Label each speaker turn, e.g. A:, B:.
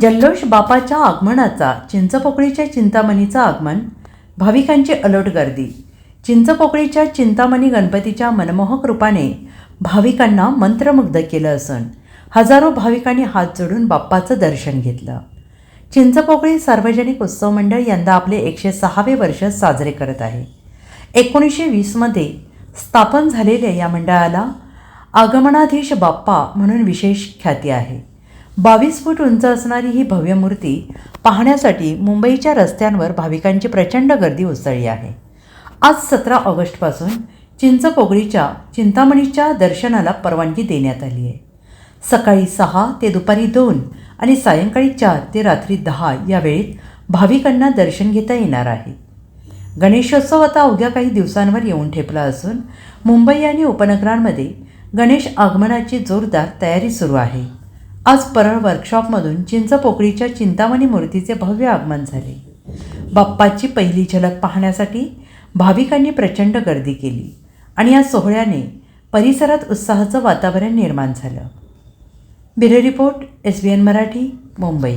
A: जल्लोष बापाच्या आगमनाचा चिंचपोकळीच्या चिंतामणीचं आगमन भाविकांची अलर्ट गर्दी. चिंचपोकळीच्या चिंतामणी गणपतीच्या मनमोहक रूपाने भाविकांना मंत्रमुग्ध केलं असून हजारो भाविकांनी हात जोडून बाप्पाचं दर्शन घेतलं. चिंचपोकळी सार्वजनिक उत्सव मंडळ यंदा आपले एकशे सहावे वर्ष साजरे करत आहे. एकोणीसशे वीसमध्ये स्थापन झालेल्या या मंडळाला आगमनाधीश बाप्पा म्हणून विशेष ख्याती आहे. बावीस फूट उंच असणारी ही भव्य मूर्ती पाहण्यासाठी मुंबईच्या रस्त्यांवर भाविकांची प्रचंड गर्दी उसळली आहे. आज सतरा ऑगस्टपासून चिंचपोगळीच्या चिंतामणीच्या दर्शनाला परवानगी देण्यात आली आहे. सकाळी सहा ते दुपारी दोन आणि सायंकाळी चार ते रात्री दहा या वेळेत भाविकांना दर्शन घेता येणार आहे. गणेशोत्सव आता अवघ्या काही दिवसांवर येऊन ठेपला असून मुंबई आणि उपनगरांमध्ये गणेश आगमनाची जोरदार तयारी सुरू आहे. आज परळ वर्कशॉपमधून चिंचपोकळीच्या चिंतामणी मूर्तीचे भव्य आगमन झाले. बाप्पाची पहिली झलक पाहण्यासाठी भाविकांनी प्रचंड गर्दी केली आणि या सोहळ्याने परिसरात उत्साहाचं वातावरण निर्माण झालं. Bureau report S B N Marathi Mumbai.